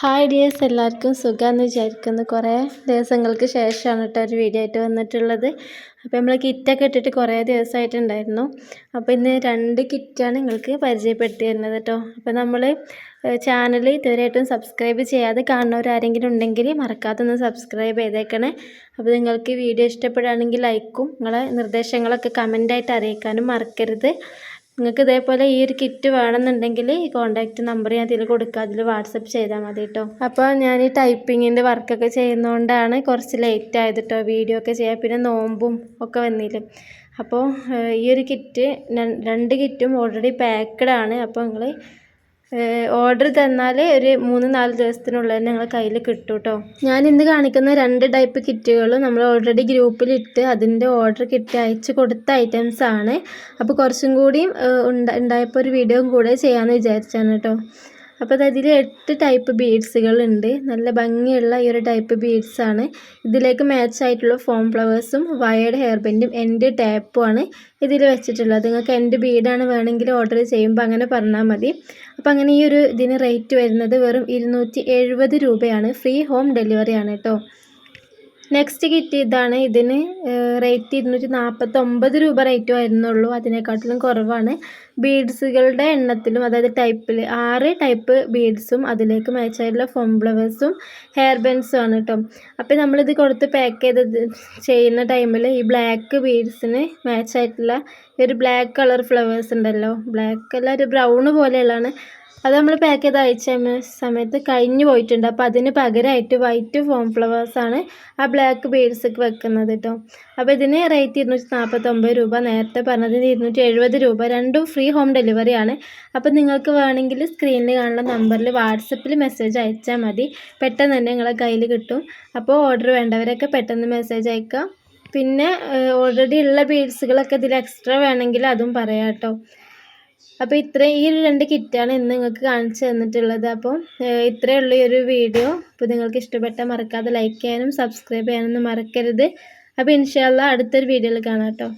Hi dears എല്ലാവർക്കും സുഖമെന്ന് വിചാരിക്കുന്നു. കുറേ ദിവസങ്ങൾക്ക് ശേഷമാണ് കേട്ടോ ഒരു വീഡിയോ ആയിട്ട് വന്നിട്ടുള്ളത്. അപ്പോൾ നമ്മൾ കിറ്റൊക്കെ ഇട്ടിട്ട് കുറേ ദിവസമായിട്ടുണ്ടായിരുന്നു അപ്പോൾ ഇന്ന് രണ്ട് കിറ്റാണ് നിങ്ങൾക്ക് പരിചയപ്പെടുത്തി തരുന്നത് കേട്ടോ അപ്പോൾ നമ്മൾ ചാനൽ ഇതുവരെയായിട്ടും സബ്സ്ക്രൈബ് ചെയ്യാതെ കാണുന്നവരാരെങ്കിലും ഉണ്ടെങ്കിൽ മറക്കാതെ ഒന്ന് സബ്സ്ക്രൈബ് ചെയ്തേക്കണേ. അപ്പോൾ നിങ്ങൾക്ക് വീഡിയോ ഇഷ്ടപ്പെടുകയാണെങ്കിൽ ലൈക്കും നിങ്ങളെ നിർദ്ദേശങ്ങളൊക്കെ കമന്റായിട്ട് അറിയിക്കാനും മറക്കരുത്. നിങ്ങൾക്ക് ഇതേപോലെ ഈ ഒരു കിറ്റ് വേണമെന്നുണ്ടെങ്കിൽ ഈ കോൺടാക്റ്റ് നമ്പർ ഞാൻ ഇതിൽ കൊടുക്കുക അതിൽ വാട്സപ്പ് ചെയ്താൽ മതി കേട്ടോ അപ്പോൾ ഞാൻ ഈ ടൈപ്പിങ്ങിന്റെ വർക്കൊക്കെ ചെയ്യുന്നതുകൊണ്ടാണ് കുറച്ച് ലേറ്റ് ആയത് കേട്ടോ വീഡിയോ ഒക്കെ ചെയ്യാൻ. പിന്നെ നോമ്പും ഒക്കെ വന്നില്ലേ. അപ്പോൾ ഈ ഒരു കിറ്റ് രണ്ട് കിറ്റും ഓൾറെഡി പാക്ക്ഡ് ആണ്. അപ്പോൾ നിങ്ങൾ ഓർഡർ തന്നാൽ ഒരു മൂന്ന് നാല് ദിവസത്തിനുള്ളിൽ തന്നെ നിങ്ങളെ കയ്യിൽ കിട്ടും കേട്ടോ ഞാൻ ഇന്ന് കാണിക്കുന്ന രണ്ട് ടൈപ്പ് കിറ്റുകളും നമ്മൾ ഓൾറെഡി ഗ്രൂപ്പിലിട്ട് അതിന്റെ ഓർഡർ കിറ്റ് അയച്ച് കൊടുത്ത ഐറ്റംസ് ആണ്. അപ്പോൾ കുറച്ചും കൂടിയും ഉണ്ടായപ്പോൾ ഒരു വീഡിയോ കൂടെ ചെയ്യാമെന്ന് വിചാരിച്ചാണ് കേട്ടോ അപ്പോൾ അതിൽ എട്ട് ടൈപ്പ് ബീഡ്സുകളുണ്ട് നല്ല ഭംഗിയുള്ള ഈ ഒരു ടൈപ്പ് ബീഡ്സാണ് ഇതിലേക്ക് മാച്ച് ആയിട്ടുള്ള ഫോം ഫ്ലവേഴ്സും വയേർഡ് ഹെയർ ബെൻഡും എൻഡ് ടാപ്പുമാണ് ഇതിൽ വെച്ചിട്ടുള്ളത്. നിങ്ങൾക്ക് എൻഡ് ബീഡാണ് വേണമെങ്കിൽ ഓർഡർ ചെയ്യുമ്പോൾ അങ്ങനെ പറഞ്ഞാൽ മതി. അപ്പോൾ അങ്ങനെ ഈ ഒരു ഇതിന് റേറ്റ് വരുന്നത് വെറും ഇരുന്നൂറ്റി രൂപയാണ്. ഫ്രീ ഹോം ഡെലിവറി ആണ് കേട്ടോ നെക്സ്റ്റ് കിറ്റ് ഇതാണ് ഇതിന് റേറ്റ് ഇരുന്നൂറ്റി നാൽപ്പത്തൊമ്പത് രൂപ റേറ്റ് വരുന്നുള്ളൂ. അതിനെക്കാട്ടിലും കുറവാണ്. ബീഡ്സുകളുടെ എണ്ണത്തിലും അതായത് ടൈപ്പിൽ ആറ് ടൈപ്പ് ബീഡ്സും അതിലേക്ക് മാച്ചായിട്ടുള്ള ഫോം ഫ്ലവേഴ്സും ഹെയർ ബെൻസും ആണ് കേട്ടോ അപ്പോൾ നമ്മളിത് കൊടുത്ത് പാക്ക് ചെയ്ത് ചെയ്യുന്ന ടൈമിൽ ഈ ബ്ലാക്ക് ബീഡ്സിന് മാച്ചായിട്ടുള്ള ഒരു ബ്ലാക്ക് കളർ ഫ്ലവേഴ്സ് ഉണ്ടല്ലോ. ബ്ലാക്ക് അല്ല ഒരു ബ്രൗണ് പോലെയുള്ളതാണ്. അത് നമ്മൾ പാക്ക് ചെയ്ത് അയച്ച സമയത്ത് കഴിഞ്ഞു പോയിട്ടുണ്ട്. അപ്പോൾ അതിന് പകരമായിട്ട് വൈറ്റ് ഫോം ഫ്ലവേഴ്സാണ് ആ ബ്ലാക്ക് ബീഡ്സൊക്കെ വെക്കുന്നത് കേട്ടോ അപ്പോൾ ഇതിന് റേറ്റ് ഇരുന്നൂറ്റി നാൽപ്പത്തൊമ്പത് രൂപ. നേരത്തെ പറഞ്ഞതിന് ഇരുന്നൂറ്റി എഴുപത് രൂപ. രണ്ടും ഫ്രീ ഹോം ഡെലിവറിയാണ് അപ്പോൾ നിങ്ങൾക്ക് വേണമെങ്കിൽ സ്ക്രീനിൽ കാണുന്ന നമ്പറിൽ വാട്സപ്പിൽ മെസ്സേജ് അയച്ചാൽ മതി. പെട്ടെന്ന് തന്നെ നിങ്ങളെ കയ്യിൽ കിട്ടും. അപ്പോൾ ഓർഡർ വേണ്ടവരൊക്കെ പെട്ടെന്ന് മെസ്സേജ് അയക്കാം. പിന്നെ ഓൾറെഡി ഉള്ള ബീഡ്സുകളൊക്കെ ഇതിൽ എക്സ്ട്രാ വേണമെങ്കിൽ അതും പറയാം കേട്ടോ അപ്പോൾ ഇത്രയും ഈ ഒരു രണ്ട് കിറ്റാണ് ഇന്ന് നിങ്ങൾക്ക് കാണിച്ചു തന്നിട്ടുള്ളത്. അപ്പോൾ ഇത്രയേ ഉള്ളൂ ഈ ഒരു വീഡിയോ. അപ്പോൾ നിങ്ങൾക്ക് ഇഷ്ടപ്പെട്ട മറക്കാതെ ലൈക്ക് ചെയ്യാനും സബ്സ്ക്രൈബ് ചെയ്യാനൊന്നും മറക്കരുത്. അപ്പോൾ ഇൻഷാല്ല അടുത്തൊരു വീഡിയോയിൽ കാണാം കേട്ടോ.